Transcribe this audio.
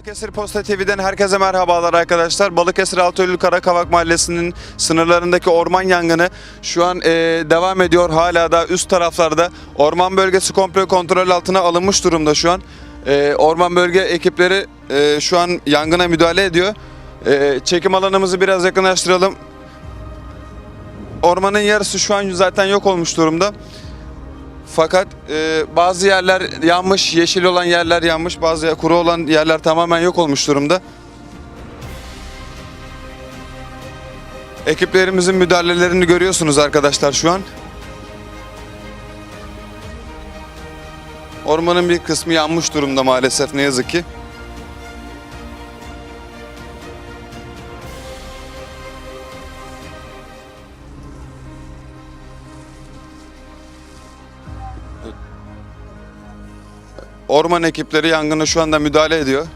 Balıkesir Posta TV'den herkese merhabalar arkadaşlar. Balıkesir Altıölü Karakavak Mahallesi'nin sınırlarındaki orman yangını şu an e, devam ediyor. Hala da üst taraflarda orman bölgesi komple kontrol altına alınmış durumda şu an. E, orman bölge ekipleri e, şu an yangına müdahale ediyor. E, çekim alanımızı biraz yakınlaştıralım. Ormanın yarısı şu an zaten yok olmuş durumda. Fakat e, bazı yerler yanmış, yeşil olan yerler yanmış, bazı yer- kuru olan yerler tamamen yok olmuş durumda. Ekiplerimizin müdahalelerini görüyorsunuz arkadaşlar şu an. Ormanın bir kısmı yanmış durumda maalesef ne yazık ki. Orman ekipleri yangına şu anda müdahale ediyor.